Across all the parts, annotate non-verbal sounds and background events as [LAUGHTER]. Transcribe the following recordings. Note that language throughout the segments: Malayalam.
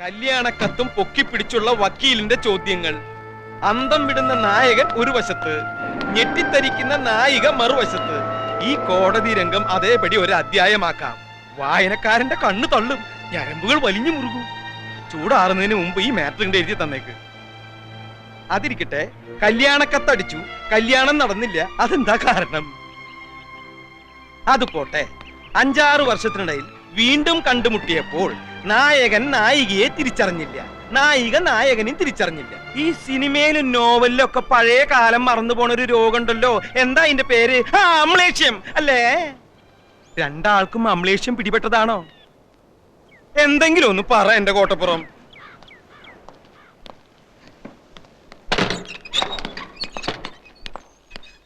കല്യാണക്കത്തും പൊക്കിപ്പിടിച്ചുള്ള വക്കീലിന്റെ ചോദ്യങ്ങൾ. അന്തം വിടുന്ന നായകൻ ഒരു വശത്ത് ഞെട്ടിത്തരിക്കുന്ന നായിക മറുവശത്ത്. ഈ കോടതി രംഗം അതേപടി ഒരു അധ്യായമാക്കാം. വായനക്കാരന്റെ കണ്ണു തള്ളും ഞരമ്പുകൾ വലിഞ്ഞു മുറുകും. ചൂടാറുന്നതിന് മുമ്പ് ഈ മാറ്ററിന്റെ എഴുതി തന്നേക്ക്. അതിരിക്കട്ടെ കല്യാണക്കത്തടിച്ചു കല്യാണം നടന്നില്ല അതെന്താ കാരണം? അത് പോട്ടെ. അഞ്ചാറ് വർഷത്തിനിടയിൽ വീണ്ടും കണ്ടുമുട്ടിയപ്പോൾ നായകൻ നായികയെ തിരിച്ചറിഞ്ഞില്ല. നായിക നായകനും തിരിച്ചറിഞ്ഞില്ല. ഈ സിനിമയിലും നോവലിലും ഒക്കെ പഴയ കാലം മറന്നു പോണ ഒരു രോഗമുണ്ടല്ലോ. എന്താ അതിന്റെ പേര്? അമ്ലേഷ്യം. അല്ലേ? രണ്ടാൾക്കും അമ്ലേഷ്യം പിടിപെട്ടതാണോ? എന്തെങ്കിലും ഒന്ന് പറ എന്റെ കോട്ടപ്പുറം.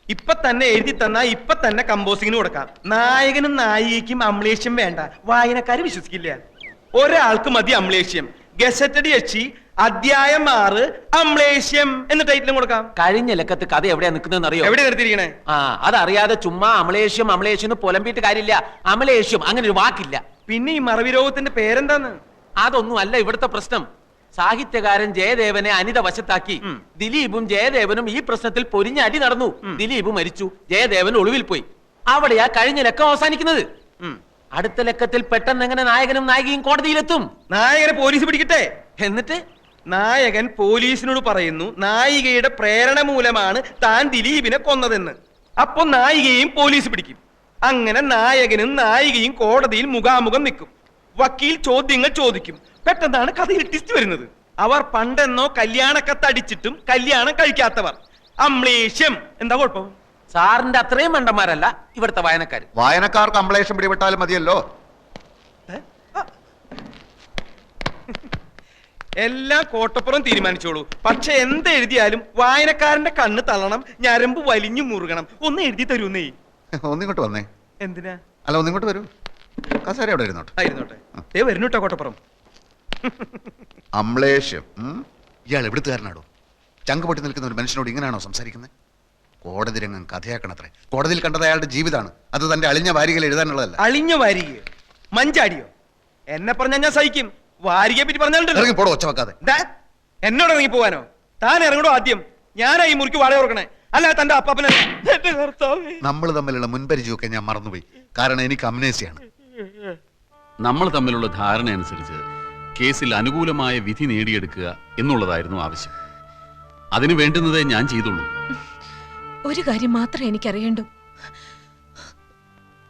ഇപ്പൊ തന്നെ എഴുതി തന്നാ ഇപ്പൊ തന്നെ കമ്പോസിങ്ങിന് കൊടുക്കാം. നായകനും നായികയ്ക്കും അമ്ലേഷ്യം വേണ്ട. വായനക്കാര് വിശ്വസിക്കില്ല. ഒരാൾക്ക് മതി അമ്ലേഷ്യം. ഗസറ്റഡ് യക്ഷി അധ്യായം ആറ് അമ്ലേഷ്യം എന്ന ടൈറ്റിലും കൊടുക്കാം. കഴിഞ്ഞ ലക്കത്ത് കഥ എവിടെയാ നിൽക്കുന്നതെന്ന് അറിയോ എവിടെ നിർത്തിയിരിക്കണേ ആ അതറിയാതെ ചുമ്മാ അമലേഷ്യം അമലേഷ്യം എന്ന് പുലമ്പിയിട്ട് കാര്യമില്ല. അമലേഷ്യം അങ്ങനെ ഒരു വാക്കില്ല. പിന്നെ ഈ മറവി രോഗത്തിന്റെ പേരെന്താന്ന് അതൊന്നും അല്ല ഇവിടുത്തെ പ്രശ്നം. സാഹിത്യകാരൻ ജയദേവനെ അനിത വശത്താക്കി. ദിലീപും ജയദേവനും ഈ പ്രശ്നത്തിൽ പൊരിഞ്ഞ അടി നടന്നു. ദിലീപ് മരിച്ചു. ജയദേവൻ ഒളിവിൽ പോയി. അവിടെയാ കഴിഞ്ഞ ലക്കം അവസാനിക്കുന്നത്. അടുത്ത ലക്കത്തിൽ പെട്ടെന്ന് എങ്ങനെ നായകനും നായികയും കോടതിയിലെത്തും? നായകനെ പോലീസ് പിടിക്കട്ടെ. എന്നിട്ട്? നായകൻ പോലീസിനോട് പറയുന്നു നായികയുടെ പ്രേരണ മൂലമാണ് താൻ ദിലീപിനെ കൊന്നതെന്ന്. അപ്പൊ നായികയും പോലീസ് പിടിക്കും. അങ്ങനെ നായകനും നായികയും കോടതിയിൽ മുഖാമുഖം നിൽക്കും. വക്കീൽ ചോദ്യങ്ങൾ ചോദിക്കും. പെട്ടെന്നാണ് കഥയിൽ ടിസ്റ്റ് വരുന്നത്. അവർ പണ്ടെന്നോ കല്യാണക്കത്തടിച്ചിട്ടും കല്യാണം കഴിക്കാത്തവർ. അമ്ലേഷ്യം എന്താ കുഴപ്പം? സാറിന്റെ അത്രയും മണ്ടന്മാരല്ല ഇവിടുത്തെ വായനക്കാർ വായനക്കാർക്ക് കംപ്ലേഷൻ പിടിപെട്ടാലും മതിയല്ലോ. എല്ലാം കോട്ടപ്പുറം തീരുമാനിച്ചോളൂ. പക്ഷെ എന്ത് എഴുതിയാലും വായനക്കാരന്റെ കണ്ണ് തള്ളണം ഞരമ്പ് വലിഞ്ഞു മുറുകണം. ഒന്ന് എഴുതി തരൂന്നേ. ഒന്നിങ്ങോട്ട് വന്നേ. എന്തിനാ? അല്ല ഒന്നിങ്ങോട്ട് വരൂ. കസേര അവിടെ ഇരുന്നോട്ടെ. ആയിരുന്നോട്ടെ ദേ വരുന്നുട്ടോ കോട്ടപ്പുറം. അമ്ലേഷ്യം? ഇയാൾ എവിടുത്തുകാരനാടോ ചങ്ക് പൊട്ടി നിൽക്കുന്ന ഒരു മനുഷ്യനോട് ഇങ്ങനെയാണോ സംസാരിക്കുന്നത് കോടതി രംഗം കഥയാക്കണത്രേ. കോടതിയിൽ കണ്ടത് അയാളുടെ ജീവിതമാണ്. അത് തന്റെ അളിഞ്ഞ വാരികൾ എഴുതാനുള്ളതല്ല. അളിഞ്ഞ വാരികയോ മഞ്ചാടിയോ? എന്നെ പറഞ്ഞാൽ ഞാൻ സഹിക്കും. വാരികയെ പറ്റി പറഞ്ഞാലുണ്ടല്ലോ. ഇറങ്ങി പോടോ ഒച്ച വെക്കാതെ. ദാ, എന്നോട് ഇറങ്ങി പോവാനോ? താൻ ഇറങ്ങടോ ആദ്യം? ഞാനാ ഈ മുറിക്ക് വാടക കൊടുക്കണേ. അല്ല തന്റെ അപ്പാപ്പനെ. എന്റെ കർത്താവേ. നമ്മൾ തമ്മിലുള്ള മുൻപരിചയമൊക്കെ ഞാൻ മറന്നുപോയി. കാരണം എനിക്ക് അമ്നേസിയാണ്. നമ്മൾ തമ്മിലുള്ള ധാരണ അനുസരിച്ച് കേസിൽ അനുകൂലമായ വിധി നേടിയെടുക്കുക എന്നുള്ളതായിരുന്നു ആവശ്യം. അതിനു വേണ്ടുന്നതേ ഞാൻ ചെയ്തുള്ളൂ. ഒരു കാര്യം മാത്രമേ എനിക്കറിയണ്ടു.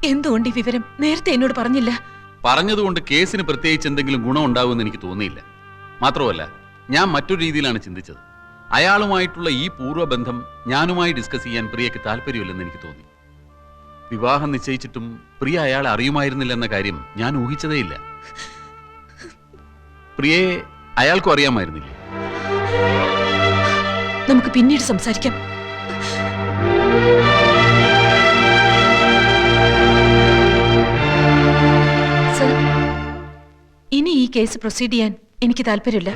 എന്തുകൊണ്ട് ഈ വിവരം നേരത്തെ എന്നോട് പറഞ്ഞില്ല? പറഞ്ഞതുകൊണ്ട് കേസിന് പ്രത്യേകിച്ച് എന്തെങ്കിലും ഗുണം ഉണ്ടാവുമെന്ന് എനിക്ക് തോന്നിയില്ല. മാത്രമല്ല ഞാൻ മറ്റൊരു രീതിയിലാണ് ചിന്തിച്ചത്. അയാളുമായിട്ടുള്ള ഈ പൂർവബന്ധം ഞാനുമായി ഡിസ്കസ് ചെയ്യാൻ പ്രിയക്ക് താല്പര്യമില്ലെന്ന് എനിക്ക് തോന്നി. വിവാഹം നിശ്ചയിച്ചിട്ടും പ്രിയ അയാളെ അറിയുമായിരുന്നില്ല എന്ന കാര്യം ഞാൻ ഊഹിച്ചതേയില്ല. പ്രിയയെ അയാൾക്കും അറിയാമായിരുന്നില്ലേ? നമുക്ക് പിന്നീട് സംസാരിക്കാം. ഇനി ഈ കേസ് പ്രൊസീഡ് ചെയ്യാൻ എനിക്ക് താല്പര്യമില്ല.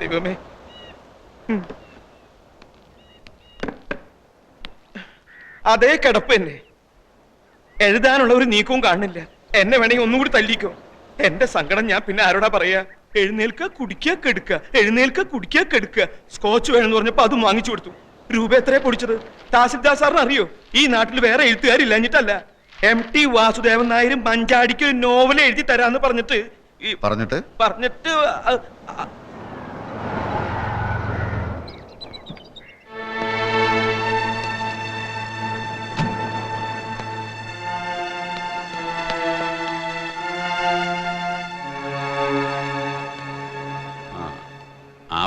ദൈവമേ. അതേ കിടപ്പ് തന്നെ. എഴുതാനുള്ള ഒരു നീക്കവും കാണുന്നില്ല. എന്നെ വേണമെങ്കിൽ ഒന്നുകൂടി തല്ലിക്കോ. എന്റെ സങ്കടം ഞാൻ പിന്നെ ആരോടാ പറയാ? എഴുന്നേൽക്ക കുടിക്കുക കെടുക്കുക. എഴുന്നേൽക്ക കുടിക്കുക കെടുക്കുക. സ്കോച്ച് വേണമെന്ന് പറഞ്ഞപ്പോ അതും വാങ്ങിച്ചു കൊടുത്തു. രൂപ എത്രയാ പൊടിച്ചത്? താസിദ്ദാ സാറിന് അറിയോ? ഈ നാട്ടിൽ വേറെ എഴുത്തുകാരില്ലഞ്ഞിട്ടല്ല എം ടി വാസുദേവൻ നായരും മഞ്ചാടിക്ക് ഒരു നോവൽ എഴുതി തരാന്ന് പറഞ്ഞിട്ട് ഈ പറഞ്ഞിട്ട്? പറഞ്ഞിട്ട്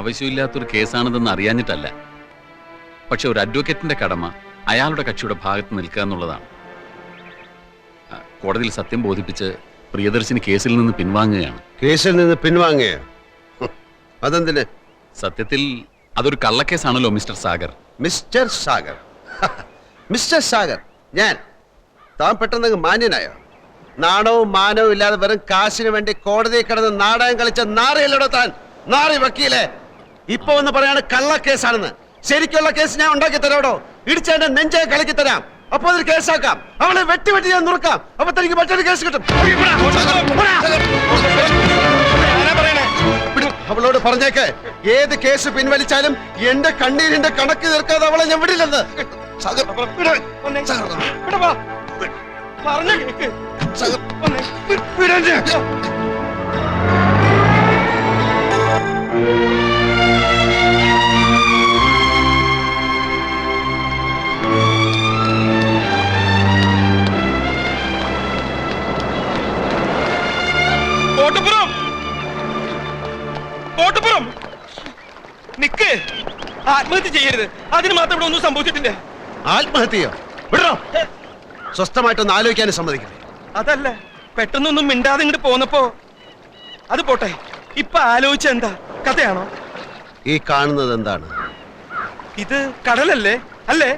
ആവശ്യമില്ലാത്തൊരു കേസാണിതെന്ന് അറിയാഞ്ഞിട്ടല്ല. പക്ഷെ ഒരു അഡ്വക്കേറ്റിന്റെ കടമ അയാളുടെ കക്ഷിയുടെ ഭാഗത്ത് നിൽക്കുക എന്നുള്ളതാണ്. കോടതിയിൽ സത്യം ബോധിപ്പിച്ച് പ്രിയദർശിനി കേസിൽ നിന്ന് പിൻവാങ്ങുകയാണ്. കേസിൽ നിന്ന് പിൻവാങ്ങുക അതെന്തിന്? സത്യത്തിൽ അതൊരു കള്ളക്കേസാണല്ലോ mister Sagar. Mister Sagar. Mister Sagar ഞാൻ. താൻ പെട്ടെന്ന് മാന്യനായോ? നാണവും മാനവും ഇല്ലാതെ വെറും കാശിനു വേണ്ടി കോടതിയിൽ കിടന്ന് നാടകം കളിച്ച നാറിയല്ലോ താൻ? നാറി വക്കീലെ? ഇപ്പൊ ഒന്ന് പറയാണ് കള്ളക്കേസാണെന്ന്. ശരിക്കുള്ള കേസ് ഞാൻ ഉണ്ടാക്കി തരാടോ ഇടിച്ചേന്റെ നെഞ്ചെ കളിക്കി തരാം. അപ്പൊ അതൊരു കേസാക്കാം. അവളെ വെട്ടി വെട്ടി ഞാൻ നുറുക്കാം. അപ്പൊ തനിക്ക് മറ്റൊരു കേസ് കിട്ടും. അവളോട് പറഞ്ഞേക്ക്. ഏത് കേസ് പിൻവലിച്ചാലും എന്റെ കണ്ണീരിന്റെ കണക്ക് തീർക്കാതെ അവളെ ഞാൻ വിടില്ലെന്ന്. പറഞ്ഞ. നിക്ക് ആത്മഹത്യ ചെയ്യരുത്. അതിന് മാത്രം ഇവിടെ ഒന്നും സംഭവിച്ചിട്ടില്ല. ആത്മഹത്യയോ? വിടോ സ്വസ്ഥമായിട്ടൊന്ന് ആലോചിക്കാനും സമ്മതിക്കില്ലേ? അതല്ല പെട്ടെന്നൊന്നും മിണ്ടാതെ ഇങ്ങോട്ട് പോന്നപ്പോ അത് പോട്ടെ. ഇപ്പൊ ആലോചിച്ച എന്താ? കഥയാണോ? ഈ കാണുന്നത് എന്താണ്? ഇത് കടലല്ലേ? അല്ലേ?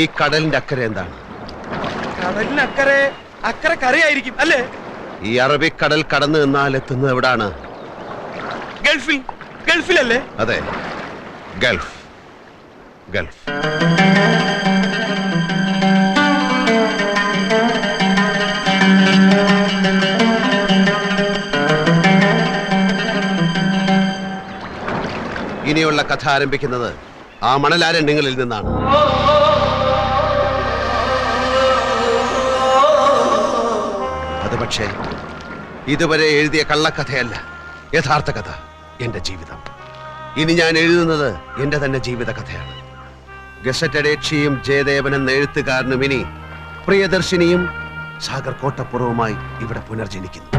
ഈ കടലിന്റെ അക്കരെ എന്താണ്? കടലിനക്കരെ അക്കരെ കരയായിരിക്കും അല്ലേ? ഈ അറബിക്കടൽ കടന്നു നിന്നാൽ എത്തുന്നത് എവിടാണ്? ഗൾഫിൽ. ഗൾഫിലല്ലേ? അതെ. ഗൾഫ്. ഗൾഫ്. ഇനിയുള്ള കഥ ആരംഭിക്കുന്നത് ആ മണലാരണ്യങ്ങളിൽ നിന്നാണ്. അത് പക്ഷേ ഇതുവരെ എഴുതിയ കള്ളക്കഥയല്ല യഥാർത്ഥ കഥ. എന്റെ ജീവിതം. ഇനി ഞാൻ എഴുതുന്നത് എന്റെ തന്നെ ജീവിത കഥയാണ്. ഗസറ്റഡേക്ഷിയും ജയദേവൻ എന്ന എഴുത്തുകാരനും ഇനി പ്രിയദർശിനിയും സാഗർ കോട്ടപ്പുറവുമായി ഇവിടെ പുനർജനിക്കുന്നു.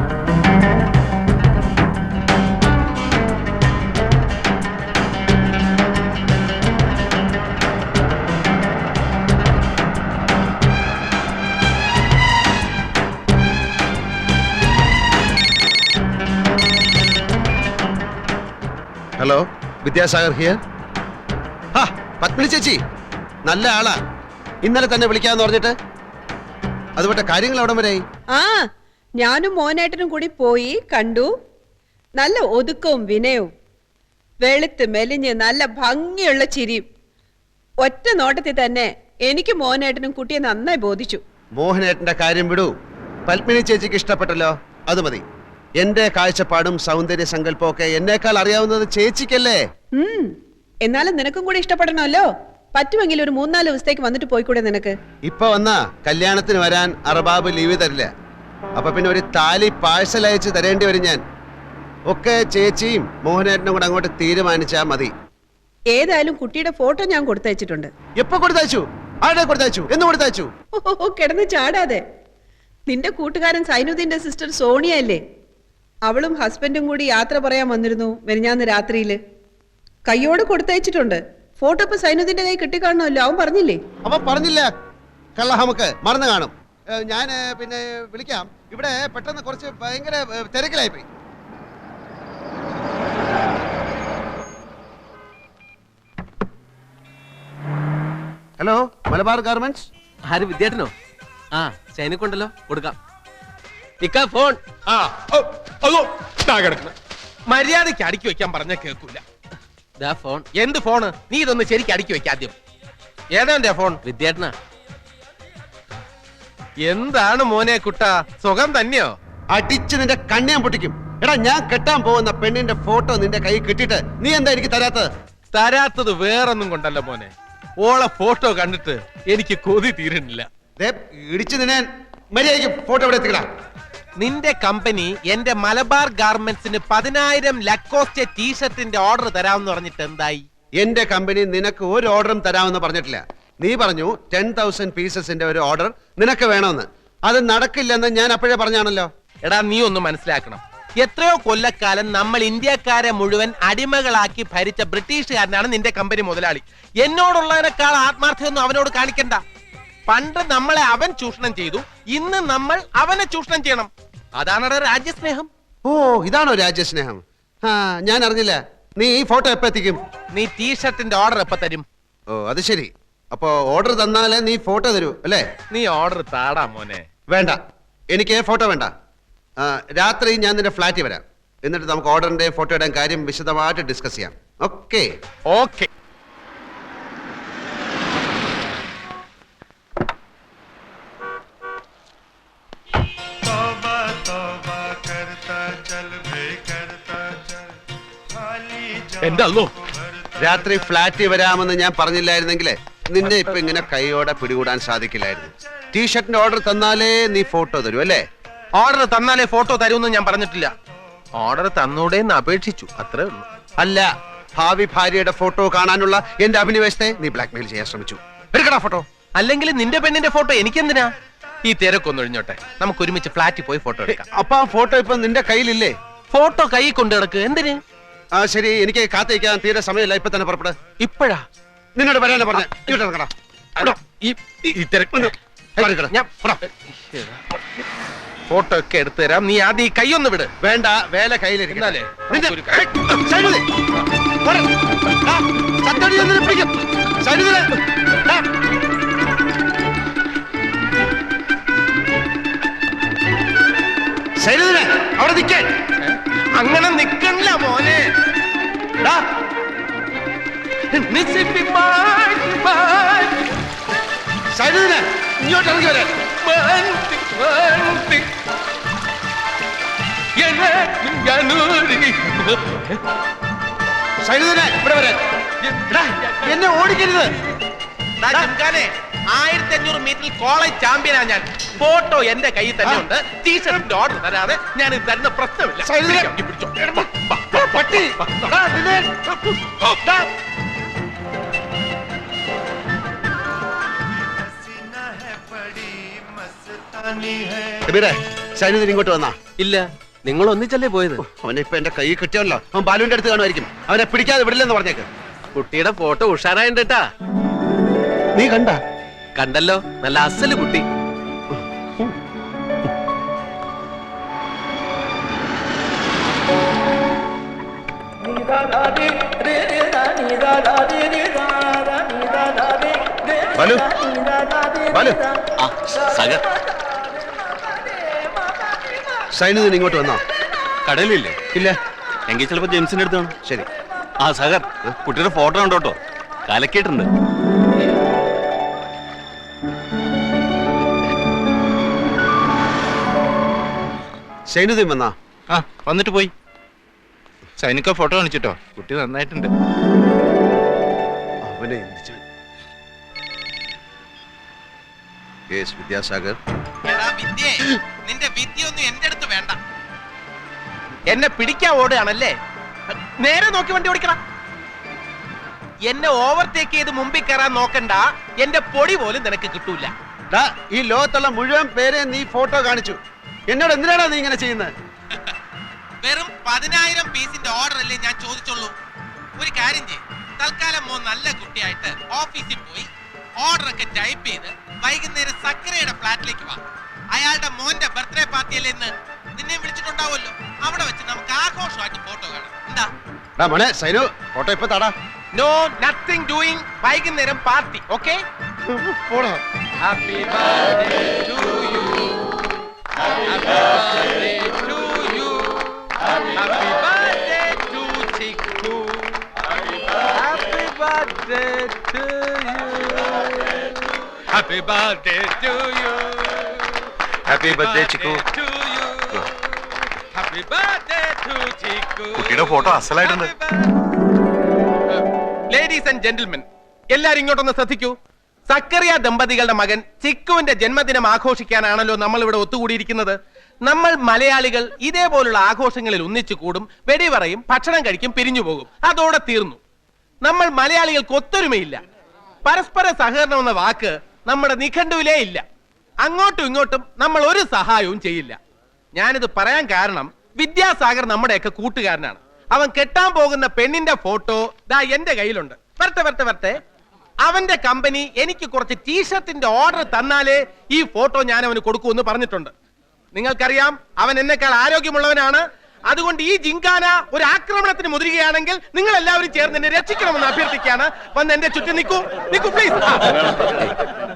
Hello Vidyasagar here. ആ പത്മിനി ചേച്ചി നല്ല ആളാ. ഇന്നലെ തന്നെ വിളിക്കാന്ന് പറഞ്ഞിട്ട്. അതുപോലെ കാര്യങ്ങൾ അവിടെ വരെ ആ ഞാനും മോനേട്ടനും കൂടി പോയി കണ്ടു. നല്ല ഒതുക്കവും വിനയവും. വെളുത്ത് മെലിഞ്ഞ് നല്ല ഭംഗിയുള്ള ചിരിയും. ഒറ്റ നോട്ടത്തിൽ തന്നെ എനിക്ക് മോഹനേട്ടനും കുട്ടിയെ നന്നായി ബോധിച്ചു. മോഹനേട്ടന്റെ കാര്യം വിടൂ. പത്മിനി ചേച്ചിക്ക് ഇഷ്ടപ്പെട്ടല്ലോ അത് മതി. എന്റെ കാഴ്ചപ്പാടും സൗന്ദര്യ സങ്കല്പമൊക്കെ എന്നേക്കാൾ അറിയാവുന്നത് ചേച്ചിക്കല്ലേ? എന്നാലും നിനക്കും കൂടി ഇഷ്ടപ്പെടണമല്ലോ. പറ്റുമെങ്കിൽ ഒരു മൂന്നാൽ ദിവസത്തേക്ക് വന്നിട്ട് പോയിക്കൂടെ നിനക്ക്. ഇപ്പൊ വന്നാ കല്യാണത്തിന് വരാൻ അറബാബ് ലീവ് തരില്ല. അപ്പൊ പിന്നെ ഒരു താലി പാഴ്സൽ അയച്ച് തരേണ്ടി വരും ഞാൻ. ഒക്കെ ചേച്ചിയും മോഹനേട്ടനും കൂടെ അങ്ങോട്ട് തീരുമാനിച്ചാ മതി. ഏതായാലും കുട്ടിയുടെ ഫോട്ടോ ഞാൻ കൊടുത്തയച്ചിട്ടുണ്ട്. എപ്പോ കൊടുത്തയച്ചു? ആരുടെ കൊടുത്തയച്ചു? എന്ന് കൊടുത്തയച്ചു? ഓ കിടന്ന് ചാടാതെ. നിന്റെ കൂട്ടുകാരൻ സൈനുദ്ദീന്റെ സിസ്റ്റർ സോണിയ അല്ലേ? അവളും ഹസ്ബൻഡും കൂടി യാത്ര പറയാൻ വന്നിരുന്നു മെനിഞ്ഞാന്ന് രാത്രിയിൽ കയ്യോട് കൊടുത്തയച്ചിട്ടുണ്ട്. ഫോട്ടോ ഇപ്പൊ സൈനുദ്ദീന്റെ കൈ കിട്ടിക്കാണല്ലോ അവൻ പറഞ്ഞില്ലേ? അവൻ പറഞ്ഞില്ല. കള്ളഹമക്ക് മറന്നു കാണും. ഞാൻ പിന്നെ വിളിക്കാം. ഇവിടെ പെട്ടെന്ന് കുറച്ച് ഭയങ്കര തിരക്കിലായി പോയി ഹലോ മലബാർ ഗാർമെന്റ്സ് ആര് വിദ്യാർത്ഥനോ? ആ സൈനിക്കുണ്ടല്ലോ കൊടുക്കാം. ഇക്ക ഫോൺ ആ ഓ, അതോ മര്യാദയ്ക്ക് അടുക്കി വെക്കാൻ പറഞ്ഞ കേൾക്കൂല. ദാ ഫോൺ. എന്ത് ഫോണ്? നീ ഇതൊന്ന് ശരിക്ക് അടുക്കി വെക്ക ആദ്യം. ഏതാ എന്റെ ഫോൺ? വിദ്യാർത്ഥന. എന്താണ് മോനെ കുട്ട? സുഖം തന്നെയോ? അടിച്ച് നിന്റെ കണ്ണിയാൻ പൊട്ടിക്കും. എടാ ഞാൻ കെട്ടാൻ പോകുന്ന പെണ്ണിന്റെ ഫോട്ടോ നിന്റെ കൈ കിട്ടിട്ട് നീ എന്താ എനിക്ക് തരാത്തത്? തരാത്തത് വേറൊന്നും കൊണ്ടല്ല മോനെ. ഓളെ ഫോട്ടോ കണ്ടിട്ട് എനിക്ക് കൊതി തീരുന്നില്ല. ഇടിച്ചു ഇടിച്ച് നിന്നെ മര്യാദയ്ക്ക് ഫോട്ടോ എവിടെ എത്തിക്കടാ. നിന്റെ കമ്പനി എന്റെ മലബാർ ഗാർമെന്റ്സിന് പതിനായിരം ലക്കോസ്റ്റ് ടീഷർട്ടിന്റെ ഓർഡർ തരാമെന്ന് പറഞ്ഞിട്ട് എന്തായി? എന്റെ കമ്പനി നിനക്ക് ഒരു ഓർഡറും തരാമെന്ന് പറഞ്ഞിട്ടില്ല. നീ പറഞ്ഞു ടെൻ തൗസൻഡ് പീസസിന്റെ ഒരു ഓർഡർ നിനക്ക് വേണമെന്ന്. അത് നടക്കില്ലെന്ന് ഞാൻ അപ്പോഴേ പറഞ്ഞാണല്ലോ. എടാ നീ ഒന്ന് മനസ്സിലാക്കണം. എത്രയോ കൊല്ലക്കാലം നമ്മൾ ഇന്ത്യക്കാരെ മുഴുവൻ അടിമകളാക്കി ഭരിച്ച ബ്രിട്ടീഷുകാരനാണ് നിന്റെ കമ്പനി മുതലാളി. എന്നോടുള്ളതിനേക്കാൾ ആത്മാർത്ഥയൊന്നും അവനോട് കാണിക്കണ്ട. പണ്ട് നമ്മളെ അവൻ ചൂഷണം ചെയ്തു ഇന്ന് നമ്മൾ അവനെ ചൂഷണം ചെയ്യണം. അതാണ് രാജ്യസ്നേഹം. ഓ ഇതാണോ രാജ്യസ്നേഹം? ആ ഞാൻ അറിഞ്ഞില്ല നീ ഈ ഫോട്ടോ എപ്പോ എത്തിക്കും? നീ ടീഷർട്ടിന്റെ ഓർഡർ എപ്പ തരും? ഓ അത് ശരി. അപ്പോ ഓർഡർ തന്നാലേ നീ ഫോട്ടോ തരൂ അല്ലേ? നീ ഓർഡർ താടാ മോനെ. വേണ്ട. എനിക്ക് ഫോട്ടോ വേണ്ട. ആ, രാത്രി ഞാൻ നിന്റെ ഫ്ലാറ്റിൽ വരാം. എന്നിട്ട് നമുക്ക് ഓർഡറിന്റെയും ഫോട്ടോയുടെയും കാര്യം വിശദമായിട്ട് ഡിസ്കസ് ചെയ്യാം. ഓക്കെ ഓക്കെ എന്റെ അല്ലോ രാത്രി ഫ്ലാറ്റിൽ വരാമെന്ന് ഞാൻ പറഞ്ഞില്ലായിരുന്നെങ്കിലേ നിന്നെ ഇപ്പൊ ഇങ്ങനെ കൈയോടെ പിടികൂടാൻ സാധിക്കില്ലായിരുന്നു. ടീഷർട്ടിന്റെ ഓർഡർ തന്നാലേ നീ ഫോട്ടോ തരൂ അല്ലേ? ഓർഡർ തന്നാലേ ഫോട്ടോ തരുമെന്ന് ഞാൻ പറഞ്ഞിട്ടില്ല. ഓർഡർ തന്നൂടെ എന്ന് അപേക്ഷിച്ചു അത്രേ ഉള്ളൂ. അല്ല ഭാവി ഭാര്യയുടെ ഫോട്ടോ കാണാനുള്ള എന്റെ അഭിനിവേശത്തെ നീ ബ്ലാക്ക്മെയിൽ ചെയ്യാൻ ശ്രമിച്ചു. എടുക്കടാ ഫോട്ടോ അല്ലെങ്കിൽ നിന്റെ പെണ്ണിന്റെ ഫോട്ടോ എനിക്കെന്തിനാ? ഈ തിരക്കൊന്നൊഴിഞ്ഞോട്ടെ നമുക്ക് ഒരുമിച്ച് ഫ്ലാറ്റിൽ പോയി ഫോട്ടോ എടുക്കാം. അപ്പൊ ആ ഫോട്ടോ ഇപ്പൊ നിന്റെ കയ്യിലില്ലേ? ഫോട്ടോ കൈ കൊണ്ടു കിടക്ക് എന്തിന്? ആ ശരി. എനിക്ക് കാത്തിരിക്കാൻ തീരെ സമയമില്ല. ഇപ്പൊ തന്നെ പുറപ്പെട്. ഇപ്പോഴാ? നിന്നോട് വരാനാ പറഞ്ഞ. ഇങ്ങോട്ട് ഇറങ്ങടാ. ഈ. ഞാൻ ഫോട്ടോ ഒക്കെ എടുത്തു തരാം. നീ ആദ്യം ഈ കൈയൊന്ന് വിട്. വേണ്ട വേല കയ്യിലിരിക്കും എന്നാലേ, നമുക്കൊരു അവിടെ നിൽക്കാൻ അങ്ങനെ നിക്കണില്ല മോനെ. സൈനുദിനെ ഇങ്ങോട്ട് ഇറങ്ങി വരാൻ. സൈനുദിനെ ഇവിടെ വരാൻ. എന്നെ ഓടിക്കരുത്. ആയിരത്തി അഞ്ഞൂറ് മീറ്ററിൽ കോളേജ് ചാമ്പ്യനാ ഞാൻ. ഫോട്ടോ എന്റെ കയ്യിൽ തന്നെ ഉണ്ട്. ടീഷർട്ടിന്റെ ഓർഡർ തരാതെ ഞാൻ ഇത് തരുന്ന പ്രശ്നമില്ല. പട്ടി. ഇങ്ങോട്ട് വന്നാ? ഇല്ല. നിങ്ങൾ ഒന്നിച്ചല്ലേ പോയത്? അവനെ ഇപ്പൊ എന്റെ കൈ കിട്ടിയല്ലോ. അവൻ ബാലുവിന്റെ അടുത്ത് കാണുമായിരിക്കും. അവനെ പിടിക്കാതെ വിടില്ലെന്ന് പറഞ്ഞേക്ക്. കുട്ടിയുടെ ഫോട്ടോ ഉഷാറായിട്ടാ നീ കണ്ട? കണ്ടല്ലോ? നല്ല അസൽ കുട്ടി. ബാലു. ബാലു. സഗർ സൈനുദ്ദീൻ ഇങ്ങോട്ട് വന്നോ? കടലില്ലേ ഇല്ല. എങ്കിൽ ചിലപ്പോ ജെയിംസിന്റെ അടുത്താണ് ശരി. ആ സഹർ കുട്ടിയുടെ ഫോട്ടോ ഉണ്ടോട്ടോ കലക്കിയിട്ടുണ്ട്. സൈനുദ്ദീൻ വന്നാ? ആ വന്നിട്ട് പോയി. സൈനിക ഫോട്ടോ കാണിച്ചിട്ടോ? കുട്ടി നന്നായിട്ടുണ്ട്. അവനെ എന്തിച്ചാ? വിദ്യാസാഗർ? നിന്റെ വിദ്യയൊന്നും എന്റെ അടുത്ത് വേണ്ട. എന്നെ പിടിക്കാൻ ഓടുകയാണല്ലേ? നേരെ നോക്കി വണ്ടി ഓടിക്കണം എന്നെ ഓവർടേക്ക് ചെയ്ത് മുമ്പിൽ കയറാൻ നോക്കണ്ട. എന്റെ പൊടി പോലും നിനക്ക് കിട്ടൂല. ഈ ലോകത്തുള്ള മുഴുവൻ പേരെ നീ ഫോട്ടോ കാണിച്ചു. എന്നോട് എന്തിനാണ് നീ ഇങ്ങനെ ചെയ്യുന്നത് വെറും പതിനായിരം പീസിന്റെ ഓർഡർ അല്ലേ ഞാൻ ചോദിച്ചുള്ളൂ. ഒരു കാര്യം ചെയ്യും. തൽക്കാലം മോ നല്ല കുട്ടിയായിട്ട് ഓഫീസിൽ പോയി ഓർഡർ ഒക്കെ ടൈപ്പ് ചെയ്ത് വൈകുന്നേരം സക്കരയുടെ ഫ്ലാറ്റിലേക്ക് വാ. അയാളുടെ മോന്റെ ബർത്ത്ഡേ പാർട്ടി അല്ലേ ഇന്ന്? നിന്നെ വിളിച്ചിട്ടുണ്ടാവുമല്ലോ. അവിടെ വെച്ച് നമുക്ക് ആഘോഷമായിട്ട് ഫോട്ടോ കാണാം. എന്താ? ഡാ മോനെ സൈനു ഫോട്ടോ ഇപ്പൊ താടാ. നോ നത്തിങ് ഡൂയിങ് വൈകുന്നേരം party okay happy birthday to you birthday to you. Happy birthday, Chiku. To you happy birthday to Chiku കുട്ടിയുടെ ഫോട്ടോ അസലായിട്ടുണ്ട്. ലേഡീസ് ആൻഡ് ജെന്റിൽമെൻ എല്ലാരും ഇങ്ങോട്ടൊന്ന് ശ്രദ്ധിക്കൂ സക്കറിയ ദമ്പതികളുടെ മകൻ ചിക്കുവിന്റെ ജന്മദിനം ആഘോഷിക്കാനാണല്ലോ നമ്മൾ ഇവിടെ ഒത്തുകൂടിയിരിക്കുന്നത്. നമ്മൾ മലയാളികൾ ഇതേപോലുള്ള ആഘോഷങ്ങളിൽ ഒന്നിച്ചു കൂടും വെടിവറയും ഭക്ഷണം കഴിക്കും പിരിഞ്ഞു പോകും. അതോടെ തീർന്നു. നമ്മൾ മലയാളികൾക്ക് ഒത്തൊരുമയില്ല. പരസ്പര സഹകരണം എന്ന വാക്ക് നമ്മുടെ നിഘണ്ടുവിലേ ഇല്ല. അങ്ങോട്ടും ഇങ്ങോട്ടും നമ്മൾ ഒരു സഹായവും ചെയ്യില്ല. ഞാനിത് പറയാൻ കാരണം വിദ്യാസാഗർ നമ്മുടെയൊക്കെ കൂട്ടുകാരനാണ്. അവൻ കെട്ടാൻ പോകുന്ന പെണ്ണിന്റെ ഫോട്ടോ ദാ എന്റെ കയ്യിലുണ്ട്. വരട്ടെ വരട്ടെ വരട്ടെ. അവന്റെ കമ്പനി എനിക്ക് കുറച്ച് ടീഷർട്ടിന്റെ ഓർഡർ തന്നാലേ ഈ ഫോട്ടോ ഞാൻ അവന് കൊടുക്കുമെന്ന് പറഞ്ഞിട്ടുണ്ട്. നിങ്ങൾക്കറിയാം അവൻ എന്നെക്കാൾ ആരോഗ്യമുള്ളവനാണ്. അതുകൊണ്ട് ഈ ജിങ്കാന ഒരു ആക്രമണത്തിന് മുതിരുകയാണെങ്കിൽ നിങ്ങൾ എല്ലാവരും ചേർന്ന് എന്നെ രക്ഷിക്കണമെന്ന് അഭ്യർത്ഥിക്കാണ് വന്ന് എന്റെ ചുറ്റും നിൽക്കൂ. നിൽക്കൂ പ്ലീസ്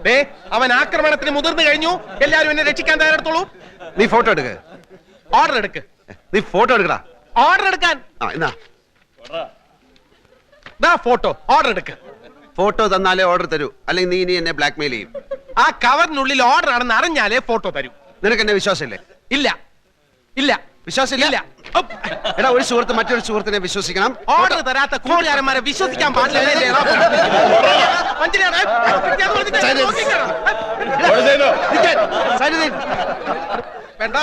ഡേ അവൻ ആക്രമണത്തിന് മുതിർന്നു കഴിഞ്ഞു. എല്ലാവരും എന്നെ രക്ഷിക്കാൻ തയ്യാറെടുത്തോളൂ. നീ ഫോട്ടോ എടുക്ക. ഓർഡർ എടുക്ക്. നീ ഫോട്ടോ എടുക്കടാ. ഓർഡർ എടുക്കാൻ. ഫോട്ടോ ഓർഡർ എടുക്ക്. ഫോട്ടോ തന്നാലേ ഓർഡർ തരൂ. അല്ലെങ്കിൽ നീ ഇനി എന്നെ ബ്ലാക്ക് മെയിൽ ചെയ്യും. ആ കവറിനുള്ളിൽ ഓർഡർ ആണെന്ന് അറിഞ്ഞാലേ ഫോട്ടോ തരൂ. നിനക്ക് എന്നെ വിശ്വാസമില്ലേ? ഇല്ല. ഇല്ല. വിശ്വാസമില്ല? എടാ ഒരു സുഹൃത്ത് മറ്റൊരു സുഹൃത്തിനെ വിശ്വസിക്കണം. ഓർഡർ തരാത്ത കൂട്ടുകാരന്മാരെ വിശ്വസിക്കാൻ പാടില്ല. വേണ്ട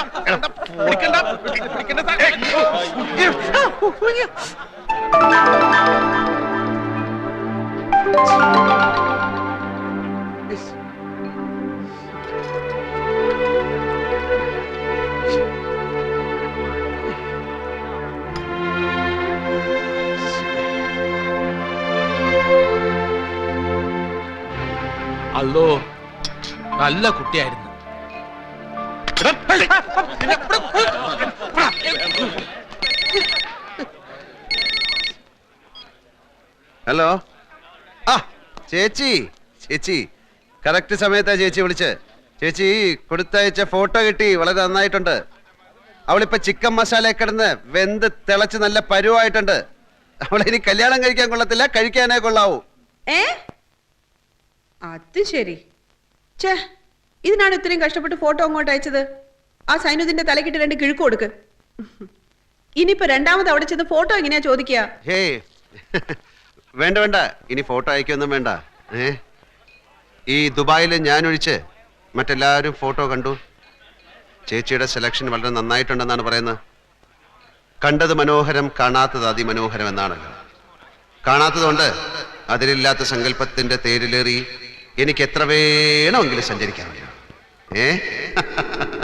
അല്ലോ നല്ല കുട്ടിയായിരുന്നു. ഹലോ? ചേച്ചി ചേച്ചി. കറക്റ്റ് സമയത്താ ചേച്ചി വിളിച്ച്. ചേച്ചി കൊടുത്തയച്ച ഫോട്ടോ കിട്ടി വളരെ നന്നായിട്ടുണ്ട്. അവളിപ്പോ ചിക്കൻ മസാല കിടന്ന് വെന്ത് തിളച്ച് നല്ല പരുവായിട്ടുണ്ട്. അവളിനി കല്യാണം കഴിക്കാൻ കൊള്ളത്തില്ല കഴിക്കാനേ കൊള്ളാവൂ. ഏ? അത് ശരി. ഛേ ഇതിനാണ് ഇത്രയും കഷ്ടപ്പെട്ട് ഫോട്ടോ അങ്ങോട്ട് അയച്ചത്. ആ സൈനുദിന്റെ തലക്കിട്ട് രണ്ട് കിഴുക്ക് കൊടുക്ക്. ഇനിയിപ്പോ രണ്ടാമത് അവിടെ ചെന്ന് ഫോട്ടോ എങ്ങനെയാ ചോദിക്കുക? വേണ്ട വേണ്ട. ഇനി ഫോട്ടോ അയക്കൊന്നും വേണ്ട. ഏ? ഈ ദുബായിൽ ഞാൻ ഒഴിച്ച് മറ്റെല്ലാവരും ഫോട്ടോ കണ്ടു. ചേച്ചിയുടെ സെലക്ഷൻ വളരെ നന്നായിട്ടുണ്ടെന്നാണ് പറയുന്നത്. കണ്ടത് മനോഹരം കാണാത്തത് അതിമനോഹരം എന്നാണ് കാണാത്തതുകൊണ്ട് അതിലില്ലാത്ത സങ്കല്പത്തിന്റെ തേരിലേറി എനിക്ക് എത്ര വേണമെങ്കിലും സഞ്ചരിക്കാൻ ഏ? [LAUGHS]